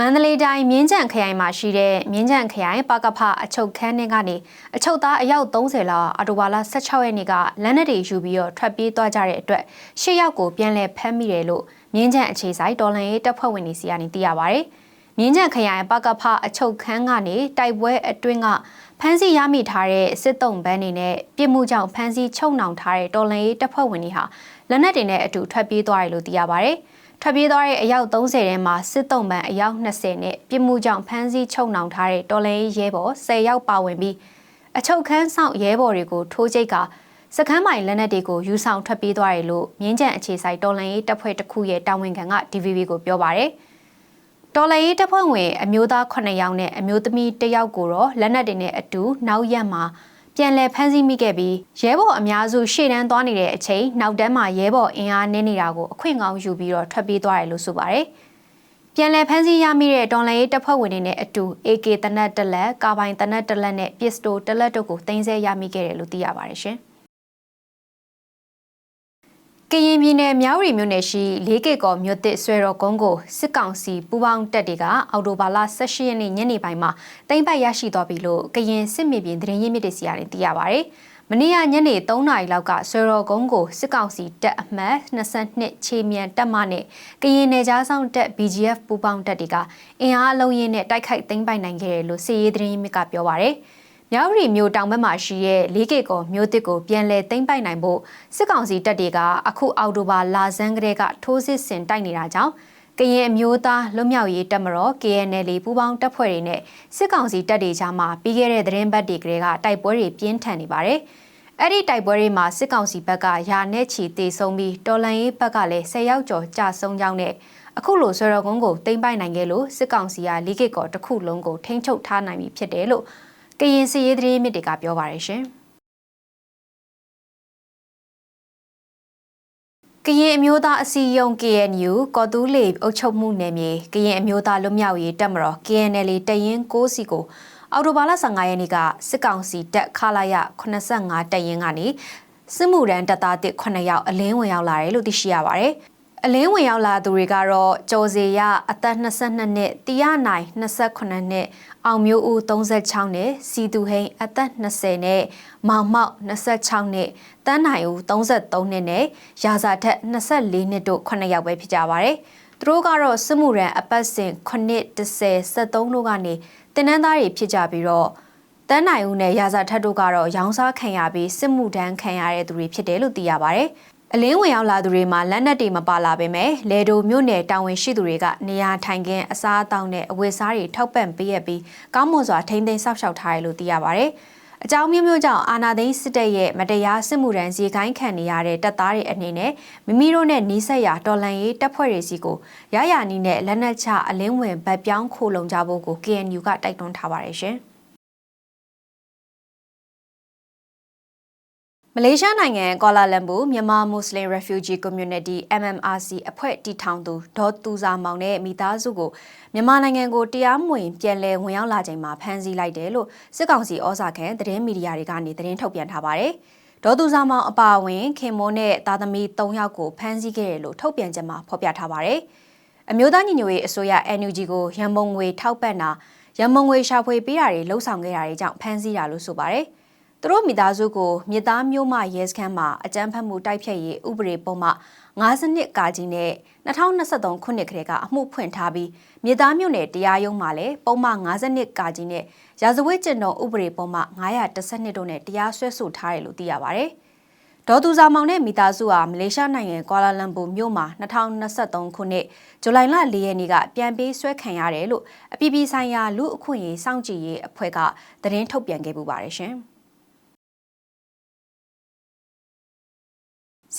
မန္တလေးတိုင်းမြင်းကြံခရိုင်မှာရှိတဲ့မြင်းကြံခရိုင်ပကဖအချုပ်ခန်းထဲကနေအချုပ်သားအယောက်30လောက်အော်တိုဘာလ16ရက်နေ့ကလက်နက်တွေယူပြီးတော့ထွက်ပြေးသွားကြတဲ့အတွက်ရှစ်ယောက်ကိုပြန်လည်ဖမ်းမိတယ်လို့မြင်းကြံအခြေဆိုင်တော်လှန်ရေးတပ်ဖွဲ့ဝင်တွေစီကနေသိရပါဗျ။မြင်းကြံခရိုင်ပကဖအချုပ်ခန်းကနေတိုက်ပွဲအတွင်းကဖမ်းဆီးရမိထားတဲ့စစ်တုံးဘန်းတွေနဲ့ပြည်မှုကြောင့်ဖမ်းဆီးချုပ်နှောင်ထားတဲ့တော်လှန်ရေးတပ်ဖွဲ့ဝင်တွေဟာ လက်နက်တွေနဲ့အတူထွက်ပြေးသွားတယ်လို့သိရပါဗျ။ထွက်ပြေးသွားတဲ့အယောက်30ထဲမှာစစ်တုံးပန်းအယောက်20နဲ့ပြည်မှုကြောင့်ဖမ်းဆီးချုပ်နှောင်ထားတဲ့တော်လှန်ရေးရဲဘော်10ယောက်ပါဝင်ပြီးအချုပ်ခန်းဆောင်ရဲဘော်တွေကိုထိုးကြိတ်ကစခန်းမိုင်လက်နက်တွေကိုယူဆောင်ထွက်ပြေးသွားတယ်လို့မြင်းကြံအခြေဆိုင်တော်လှန်ရေးတပ်ဖွဲ့တစ်ခုရဲ့တာဝန်ခံက DVB ကိုပြောပါရယ်တော်လှန်ရေးတပ်ဖွဲ့ဝင်အမျိုးသား9ယောက်နဲ့အမျိုးသမီး1ယောက်ကိုတော့လက်နက်တွေနဲ့အတူနောက်ရက်မှာ ပြန်လည်ဖမ်းဆီးမိခဲ့ပြီးရဲဘော်အများစုရှေ့တန်းသွားနေတဲ့အချိန်နောက်တန်းမှာရဲဘော်အင်အားနည်းနေတာကိုအခွင့်ကောင်းယူပြီးတော့ထွက်ပြေးသွားတယ်လို့ဆိုပါတယ်။ပြန်လည်ဖမ်းဆီးရမိတဲ့တော်လန်ရေးတပ်ဖွဲ့ဝင်တွေနဲ့အတူ AK တနက်တစ်လက်ကာပိုင်တနက်တစ်လက်နဲ့ပစ္စတိုတစ်လက်တို့ကိုတင်ဆက်ရမိခဲ့တယ်လို့သိရပါတယ်ရှင်။ ကရင်ပြည်နယ်မြောက်ရီမြို့နယ်ရှိလေးကေကော်မြို့သစ်ဆွဲတော်ကုန်းကိုစစ်ကောင်စီပူးပေါင်းတပ်တွေကအော်တိုဘာလ18ရက်နေ့ညနေပိုင်းမှာတင်ပတ်ရရှိသွားပြီလို့ကရင်စစ်မြေပြင်သတင်းရင်းမြစ်တွေစီကနေသိရပါဗျ။မနေ့ကညနေ3နာရီလောက်ကဆွဲတော်ကုန်းကိုစစ်ကောင်စီတပ်အမှတ်22ခြေမြန်တပ်မနဲ့ကရင်နယ်ကြားဆောင်တပ် BGF ပူးပေါင်းတပ်တွေကအင်အားအလုံးရင်းနဲ့တိုက်ခိုက်သိမ်းပိုက်နိုင်ခဲ့တယ်လို့စစ်ရေးသတင်းရင်းမြစ်ကပြောပါဗျ။ မြောက်ရီမြို့တောင်ဘက်မှာရှိတဲ့လေးကေကောမြို့တစ်ကိုပြန်လည်သိမ်းပိုက်နိုင်ဖို့စစ်ကောင်စီတပ်တွေကအခုအောက်တိုဘာလာဇန်းကလေးကထိုးစစ်ဆင်တိုက်နေတာကြောင့်ကရင်အမျိုးသားလွတ်မြောက်ရေးတပ်မတော် KNL ပူးပေါင်းတပ်ဖွဲ့တွေနဲ့စစ်ကောင်စီတပ်တွေကြားမှာပြီးခဲ့တဲ့သတင်းပတ်တွေကလေးကတိုက်ပွဲတွေပြင်းထန်နေပါတယ်။အဲ့ဒီတိုက်ပွဲတွေမှာစစ်ကောင်စီဘက်ကယာနဲ့ချီတေဆုံးပြီးတော်လန်ရေးဘက်ကလည်း၁၀ယောက်ကျော်ကြာဆုံးကြောင်းနဲ့အခုလိုဆွေတော်ကုန်းကိုတိမ့်ပိုက်နိုင်ခဲ့လို့စစ်ကောင်စီကလီကစ်ကောတစ်ခုလုံးကိုထိန်းချုပ်ထားနိုင်ပြီဖြစ်တယ်လို့ ကရင်စီရေးသတင်းမြစ်တွေကပြောပါရရှင်ကရင်အမျိုးသားအစည်းအရုံး KNU ကော်တူးလေအုပ်ချုပ်မှုနယ်မြေကရင်အမျိုးသားလွတ်မြောက်ရေးတပ်မတော် KNL တရင်6စီကိုအော်တိုဘာလ15ရက်နေ့ကစစ်ကောင်စီတပ်ခလာရ85တရင်ကနေစစ်မှုရန်တပ်သားတစ်9ယောက်အလင်းဝင်ရောက်လာတယ်လို့သိရှိရပါတယ်။ အလင်းဝင်ရောက်လာသူတွေကတော့ကျော်စီရအသက်22နှစ်တီရနိုင်28နှစ်အောင်မျိုးဦး36နှစ်စီသူဟိန်အသက်20နဲ့မောင်မောက်26နှစ်တန်းနိုင်ဦး33နှစ်နဲ့ရာဇာထက်24နှစ်တို့9ယောက်ပဲဖြစ်ကြပါတယ်။သူတို့ကတော့စစ်မှုရန်အပတ်စဉ်9 10 73တို့ကနေတင်နန်းသားတွေဖြစ်ကြပြီးတော့တန်းနိုင်ဦးနဲ့ရာဇာထက်တို့ကတော့ရောင်းစားခံရပြီးစစ်မှုထမ်းခံရတဲ့သူတွေဖြစ်တယ်လို့သိရပါတယ်။ အလင်းဝင်ရောက်လာသူတွေမှာလက်နက်တွေမပါလာပေမဲ့လေဒိုမြို့နယ်တာဝန်ရှိသူတွေကနေရာထိုင်ခင်းအစားအသောက်နဲ့အဝတ်စားတွေထောက်ပံ့ပေးရပြီးကောင်းမွန်စွာထိန်းသိမ်းစောင့်ရှောက်ထားတယ်လို့သိရပါဗျ။အကြောင်းမျိုးမျိုးကြောင့်အာနာသိန်းစစ်တပ်ရဲ့မတရားစစ်မှုရန်စီကိုင်းခံနေရတဲ့တပ်သားတွေအနေနဲ့မိမိတို့နဲ့နီးစပ်ရာတော်လှန်ရေးတပ်ဖွဲ့တွေစီကိုရရနီးနဲ့လက်နက်ချအလင်းဝင်ဗတ်ပြောင်းခိုလုံကြဖို့ကို KNU ကတိုက်တွန်းထားပါတယ်ရှင်။ မလေးရှားနိုင်ငံကွာလာလမ်ပူမြန်မာမွတ်စလင် Refugee Community MMRC အဖွဲ့တည်ထောင်သူဒေါ်သူစာမောင်နဲ့မိသားစုကိုမြန်မာနိုင်ငံကိုတရားမဝင်ပြန်လည်ဝင်ရောက်လာချိန်မှာဖမ်းဆီးလိုက်တယ်လို့စစ်ကောင်စီဩဇာခံသတင်းမီဒီယာတွေကနေသတင်းထုတ်ပြန်ထားပါတယ်။ဒေါ်သူစာမောင်အပါအဝင်ခင်မိုးနဲ့သားသမီး၃ယောက်ကိုဖမ်းဆီးခဲ့တယ်လို့ထုတ်ပြန်ချက်မှာဖော်ပြထားပါတယ်။အမျိုးသားညီညွတ်ရေးအစိုးရ NUG ကိုရန်ပုံငွေထောက်ပံ့တာရန်ပုံငွေရှာဖွေပေးတာတွေလှုံ့ဆော်ခဲ့တာတွေကြောင့်ဖမ်းဆီးတာလို့ဆိုပါတယ်။ သူတို့မိသားစုကိုမြေသားမျိုးမရဲစခန်းမှာအကြမ်းဖက်မှုတိုက်ဖျက်ရေးဥပဒေပုံမှ52ကာကြီးနဲ့2023ခုနှစ်ကလေးကအမှုဖွင့်ထားပြီးမြေသားမျိုးနယ်တရားရုံးမှာလည်းပုံမှ52ကာကြီးနဲ့ရာဇဝတ်ကျင့်တော်ဥပဒေပုံမှ912တို့နဲ့တရားစွဲဆိုထားတယ်လို့သိရပါဗျ။ဒေါ်သူစာမောင်နဲ့မိသားစုဟာမလေးရှားနိုင်ငံကွာလာလမ်ပူမြို့မှာ2023ခုနှစ်ဇူလိုင်လ4ရက်နေ့ကပြန်ပေးဆွဲခံရတယ်လို့အပြည်ပြည်ဆိုင်ရာလူအခွင့်အရေးစောင့်ကြည့်ရေးအဖွဲ့ကသတင်းထုတ်ပြန်ခဲ့ပူပါတယ်ရှင်။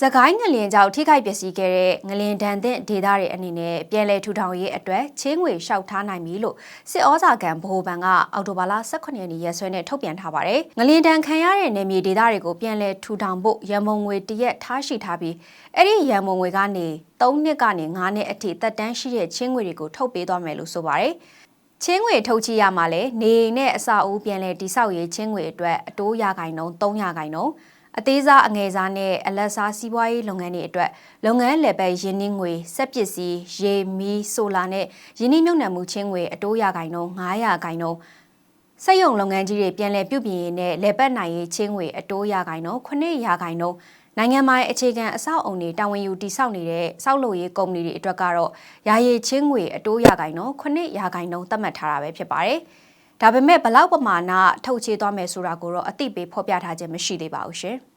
စကိုင်းငလျင်ကြောင့်ထိခိုက်ပျက်စီးခဲ့တဲ့ငလျင်ဒဏ်သင့်ဒေသတွေအနေနဲ့ပြည်လဲထူထောင်ရေးအတွက်ချင်းငွေလျှောက်ထားနိုင်ပြီလို့စစ်ဩဇာခံဗဟိုဘဏ်ကအော်တိုဘာလ18ရက်နေ့ရက်စွဲနဲ့ထုတ်ပြန်ထားပါတယ်။ငလျင်ဒဏ်ခံရတဲ့နေမြေဒေသတွေကိုပြည်လဲထူထောင်ဖို့ရန်မုံငွေတရက်ထားရှိထားပြီးအဲ့ဒီရန်မုံငွေကနေ3နှစ်ကနေ9နှစ်အထိတက်တန်းရှိတဲ့ချင်းငွေတွေကိုထုတ်ပေးသွားမယ်လို့ဆိုပါတယ်။ချင်းငွေထုတ်ချရမှာလဲနေနဲ့အစာအုပ်ပြန်လဲတိဆောက်ရေးချင်းငွေအတွက်အတိုးရဂိုင်နှုန်း300ဂိုင်နှုန်း အသေးစားအငယ်စားနဲ့အလက်စားစီးပွားရေးလုပ်ငန်းတွေအတွက်လုပ်ငန်းလည်ပတ်ရင်းနှီးငွေစက်ပစ္စည်းရေမီးဆိုလာနဲ့ရင်းနှီးမြှုပ်နှံမှုချင်းငွေအတိုးရဂိုင်နှုန်း900ဂိုင်နှုန်းစက်ရုံလုပ်ငန်းကြီးတွေပြန်လည်ပြုပြင်ရေးနဲ့လည်ပတ်နိုင်ရေးချင်းငွေအတိုးရဂိုင်နှုန်း900ဂိုင်နှုန်းနိုင်ငံပိုင်အခြေခံအဆောက်အုံတွေတာဝန်ယူတည်ဆောက်နေတဲ့စောက်လုပ်ရေးကုမ္ပဏီတွေအတွက်ကတော့ယာယီချင်းငွေအတိုးရဂိုင်နှုန်း900ဂိုင်နှုန်းသတ်မှတ်ထားတာပဲဖြစ်ပါတယ်။ဒါပေမဲ့ဘလောက်ပမာဏထုတ်ချေသွားမယ်ဆိုတာကိုတော့အသိပေးဖော်ပြထားခြင်းမရှိသေးပါဘူးရှင်။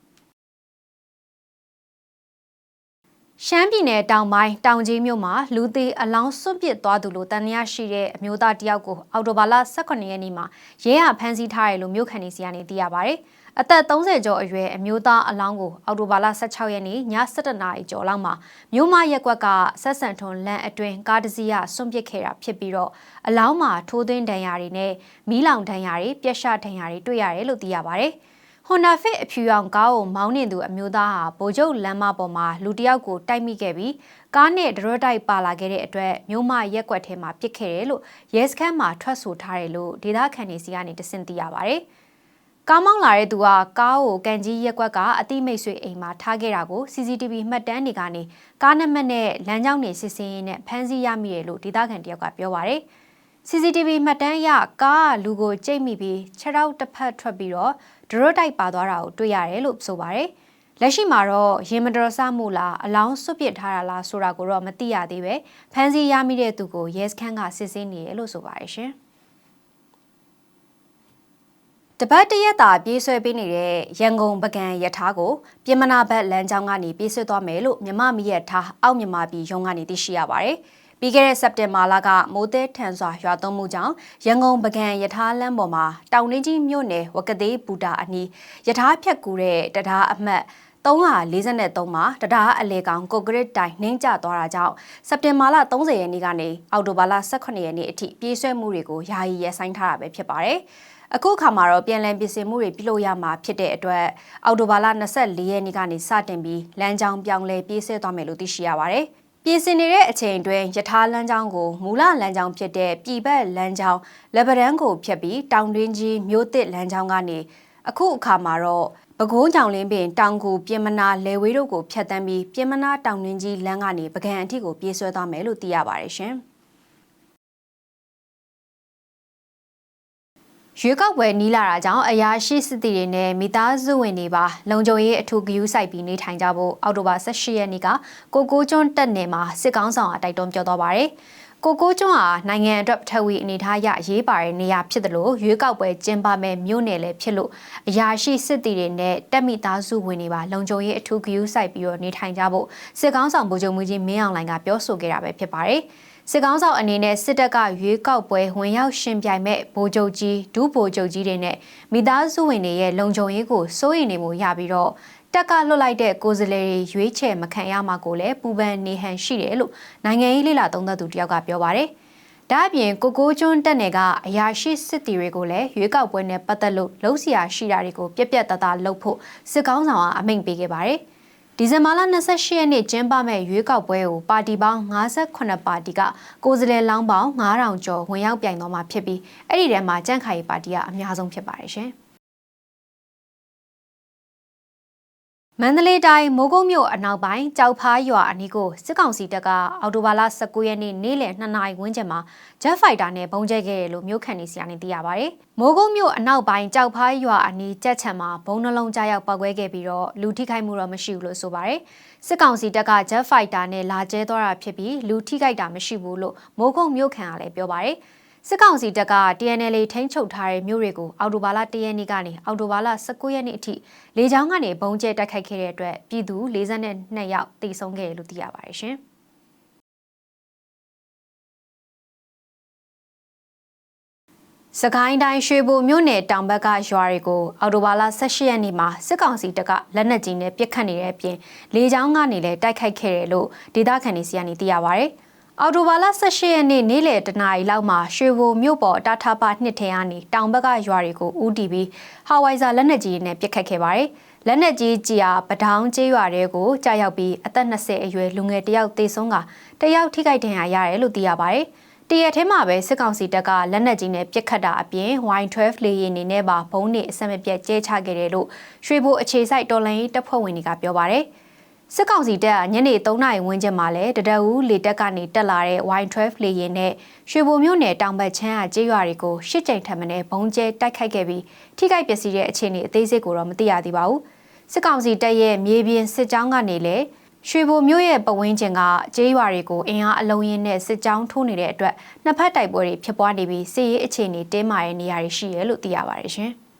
ရှမ်းပြည်နယ်တောင်ပိုင်းတောင်ကြီးမြို့မှာလူသေးအလောင်းစွန့်ပစ်သွားသူလို့တန်ရာရှိတဲ့အမျိုးသားတယောက်ကိုအော်တိုဘာလ18ရက်နေ့မှာရဲဟာဖမ်းဆီးထားတယ်လို့မြို့ခံတွေစီကနေသိရပါဗျ။အသက်30ကျော်အရွယ်အမျိုးသားအလောင်းကိုအော်တိုဘာလ16ရက်နေ့ည7:00နာရီကျော်လောက်မှာမြို့မရက်ကွက်ကဆက်ဆန်ထွန်လမ်းအတွင်းကားတစ်စီးကစွန့်ပစ်ခဲ့တာဖြစ်ပြီးတော့အလောင်းမှာထိုးသွင်းဒဏ်ရာတွေနဲ့မီးလောင်ဒဏ်ရာတွေပြက်ရှဒဏ်ရာတွေတွေ့ရတယ်လို့သိရပါဗျ။ Honda Fit အဖြူရောင်ကားကိုမောင်းနေသူအမျိုးသားဟာဗိုလ်ချုပ်လမ်းမပေါ်မှာလူတစ်ယောက်ကိုတိုက်မိခဲ့ပြီးကားနဲ့ဒရော့တိုက်ပါလာခဲ့တဲ့အတွက်မြို့မရက်ကွက်ထဲမှာပစ်ခဲ့တယ်လို့ရဲစခန်းမှာထွက်ဆိုထားတယ်လို့ဒေသခံတွေစီကနေတစင်သိရပါဗျ။ကားမောင်းလာတဲ့သူကကားကိုကန်ကြီးရက်ကွက်ကအတိမိတ်ဆွေအိမ်မှာထားခဲ့တာကို CCTV မှတ်တမ်းတွေကနေကားနံပါတ်နဲ့လမ်းကြောင်းတွေစစ်ဆေးရင်းနဲ့ဖမ်းဆီးရမိတယ်လို့ဒေသခံတယောက်ကပြောပါဗျ။ CCTV မှတ်တမ်းအရကားကလူကိုကြိတ်မိပြီးခြေထောက်တစ်ဖက်ထွက်ပြီးတော့ ဒရို့တိုက်ပါသွားတာကိုတွေ့ရတယ်လို့ဆိုပါတယ်။လက်ရှိမှာတော့ရင်မတော်ဆမှုလားအလောင်းစွတ်ပစ်ထားတာလားဆိုတာကိုတော့မသိရသေးပဲဖမ်းဆီးရမိတဲ့သူကိုရဲစခန်းကစစ်ဆေးနေတယ်လို့ဆိုပါတယ်ရှင်။တပတ်တရက်တာပြေးဆွဲပေးနေတဲ့ရန်ကုန်ပကံရထားကိုပြင်မနာဘတ်လမ်းကြောင်းကနေပြေးဆွဲသွားမယ်လို့မြမမီရထားအောက်မြမပြည်ရုံးကနေသိရှိရပါတယ်။ ပြီးခဲ့တဲ့စက်တင်ဘာလကမိုးသည်ထန်စွာရွာသွန်းမှုကြောင့်ရန်ကုန်ပကံရထားလမ်းပေါ်မှာတောင်နှင်းကြီးမြို့နယ်ဝကသေးဘူတာအနီးရထားဖြတ်ကူတဲ့တရားအမှတ်343မှာတရားအလေကောင်ကိုကရစ်တိုင်နှင်းကျသွားတာကြောင့်စက်တင်ဘာလ30ရက်နေ့ကနေအောက်တိုဘာလ18ရက်နေ့အထိပြေးဆွဲမှုတွေကိုယာယီရပ်ဆိုင်းထားတာပဲဖြစ်ပါတယ်။အခုခါမှာတော့ပြန်လည်ပြင်ဆင်မှုတွေပြုလုပ်ရမှာဖြစ်တဲ့အတွက်အော်တိုဘာလ24ရက်နေ့ကနေစတင်ပြီးလမ်းကြောင်းပြောင်းလဲပြေးဆွဲသွားမယ်လို့သိရှိရပါတယ်။ ပြင်ဆင်နေတဲ့အချိန်အတွင်းယထာလမ်းကြောင်းကိုမူလလမ်းကြောင်းဖြစ်တဲ့ပြည်ပတ်လမ်းကြောင်းလက်ပဒန်းကိုဖြတ်ပြီးတောင်တွင်းကြီးမြို့သစ်လမ်းကြောင်းကနေအခုအခါမှာတော့ပဲခူးကြောင်လင်းပင်တောင်ကူပြင်မနာလေဝေးတို့ကိုဖြတ်တန်းပြီးပြင်မနာတောင်တွင်းကြီးလမ်းကနေပကံအထိကိုပြေးဆွဲသွားမယ်လို့သိရပါတယ်ရှင်။ ရွေးကောက်ပွဲနီးလာတာကြောင့်အရာရှိစစ်တီတွေနဲ့မိသားစုဝင်တွေပါလုံခြုံရေးအထူးဂရုစိုက်ပြီးနေထိုင်ကြဖို့အောက်တိုဘာ18ရက်နေ့ကကိုကိုကျွန်းတက်နယ်မှာစစ်ကောင်းဆောင်အတိုက်တွန်းပြောသွားပါတယ်။ ကိုကိုကျွန်းဟာနိုင်ငံအတွက်ပထဝီအနေထားရရေးပါတဲ့နေရာဖြစ်တယ်လို့ရွေးကောက်ပွဲကျင်းပမဲ့မြို့နယ်လည်းဖြစ်လို့အရာရှိစစ်တီတွေနဲ့တက်မိသားစုဝင်တွေပါလုံခြုံရေးအထူးဂရုစိုက်ပြီးတော့နေထိုင်ကြဖို့စစ်ကောင်းဆောင်ဗိုလ်ချုပ်မှုကြီးမင်းအောင်လှိုင်ကပြောဆိုခဲ့တာပဲဖြစ်ပါတယ်။စစ်ကောင်းဆောင်အနေနဲ့စစ်တပ်ကရွေးကောက်ပွဲဝင်ရောက်ရှင်ပြိုင်မဲ့ဗိုလ်ချုပ်ကြီးဒုဗိုလ်ချုပ်ကြီးတွေနဲ့မိသားစုဝင်တွေရဲ့လုံခြုံရေးကိုစိုးရိမ်နေမှုရပြီးတော့ တက်ကလွတ်လိုက်တဲ့ကိုယ်စားလှယ်တွေရွေးချယ်မခံရမှာကိုလည်းပူပန်နေဟန်ရှိတယ်လို့နိုင်ငံရေးလှိလာသုံးသပ်သူတယောက်ကပြောပါတယ်။ဒါအပြင်ကိုကိုကျွန်းတက်နယ်ကအရာရှိစစ်တီတွေကိုလည်းရွေးကောက်ပွဲနဲ့ပတ်သက်လို့လှုပ်ရှားရှိတာတွေကိုပြက်ပြက်တသားလှုပ်ဖို့စစ်ကောင်းဆောင်ကအမိန့်ပေးခဲ့ပါတယ်။ဒီဇင်ဘာလ28ရက်နေ့ကျင်းပမဲ့ရွေးကောက်ပွဲကိုပါတီပေါင်း58ပါတီကကိုယ်စားလှယ်လောင်းပေါင်း9000ကျော်ဝင်ရောက်ပြိုင်တော့မှာဖြစ်ပြီးအဲ့ဒီထဲမှာကြန့်ခိုင်ပါတီကအများဆုံးဖြစ်ပါတယ်ရှင်။ မန္တလေးတိုင်းမိုးကုတ်မြို့အနောက်ပိုင်းကြောက်ဖားရွာအနီးကိုစစ်ကောင်စီတပ်ကအော်တိုဘာလ19ရက်နေ့နေ့လယ်2နာရီဝန်းကျင်မှာဂျက်ဖိုက်တာနဲ့ပုံကျဲခဲ့တယ်လို့မြို့ခံတွေစီကနေသိရပါဗျ။မိုးကုတ်မြို့အနောက်ပိုင်းကြောက်ဖားရွာအနီးကြက်ချံမှာဘုံနှလုံးကြားရောက်ပောက်ကွဲခဲ့ပြီးတော့လူထိခိုက်မှုတော့မရှိဘူးလို့ဆိုပါဗျ။စစ်ကောင်စီတပ်ကဂျက်ဖိုက်တာနဲ့လာကျဲသွားတာဖြစ်ပြီးလူထိခိုက်တာမရှိဘူးလို့မိုးကုတ်မြို့ခံကလည်းပြောပါဗျ။ စစ်ကောင်စီတပ်က TNL ထိန်းချုပ်ထားတဲ့မြို့တွေကိုအော်တိုဘာလ၁ရက်နေ့ကနေအော်တိုဘာလ19ရက်နေ့အထိလေကြောင်းကနေဘုံကျဲတိုက်ခိုက်ခဲ့တဲ့အတွက်ပြည်သူ42ယောက်တိဆုံးခဲ့တယ်လို့သိရပါတယ်ရှင်။စကိုင်းတိုင်းရွှေဘိုမြို့နယ်တောင်ဘက်ကရွာတွေကိုအော်တိုဘာလ18ရက်နေ့မှာစစ်ကောင်စီတပ်ကလက်နက်ကြီးနဲ့ပစ်ခတ်နေတဲ့အပြင်လေကြောင်းကနေလည်းတိုက်ခိုက်ခဲ့တယ်လို့ဒေသခံတွေစီကနေသိရပါဗျ။ အော်တိုဘာလ18ရက်နေ့နေ့လယ်တနာရီလောက်မှာရွှေဘိုမြို့ပေါ်တာထာပါနှစ်ထင်ကနေတောင်ဘက်ကရွာတွေကိုဦးတီပြီးဟာဝိုင်ဇာလက်နက်ကြီးနဲ့ပစ်ခတ်ခဲ့ပါတယ်။လက်နက်ကြီးကြီးအားပဒေါင်းကျေးရွာတွေကိုကြာရောက်ပြီးအသက်20အရွယ်လူငယ်တယောက်သေဆုံးကတယောက်ထိခိုက်ဒဏ်ရာရတယ်လို့သိရပါတယ်။တရက်ထဲမှာပဲစစ်ကောင်စီတပ်ကလက်နက်ကြီးနဲ့ပစ်ခတ်တာအပြင် Y12 လေယာဉ်နေနဲ့ပါဘုံနေအဆက်မပြတ်ကျဲချခဲ့တယ်လို့ရွှေဘိုအခြေစိုက်တော်လိုင်းတပ်ဖွဲ့ဝင်တွေကပြောပါတယ်။ စစ်ကောင်စီတပ်ကညနေ3နာရီဝန်းကျင်မှာလဲတဒအူးလေတပ်ကနေတက်လာတဲ့ Y12 လေယာဉ်နဲ့ရွှေဘိုမြို့နယ်တောင်ဘက်ချမ်းကကျေးရွာတွေကိုရှစ်ကြိမ်ထပ်မံဘုံကျဲတိုက်ခိုက်ခဲ့ပြီးထိခိုက်ပျက်စီးတဲ့အခြေအနေအသေးစိတ်ကိုတော့မသိရသေးပါဘူး။စစ်ကောင်စီတပ်ရဲ့မြေပြင်စစ်ကြောင်းကနေလည်းရွှေဘိုမြို့ရဲ့ပဝင်းကျင်ကကျေးရွာတွေကိုအင်အားအလုံးရင်းနဲ့စစ်ကြောင်းထိုးနေတဲ့အတွက်နှစ်ဖက်တိုက်ပွဲတွေဖြစ်ပွားနေပြီးစစ်ရေးအခြေအနေတင်းမာတဲ့နေရာတွေရှိရလို့သိရပါတယ်ရှင်။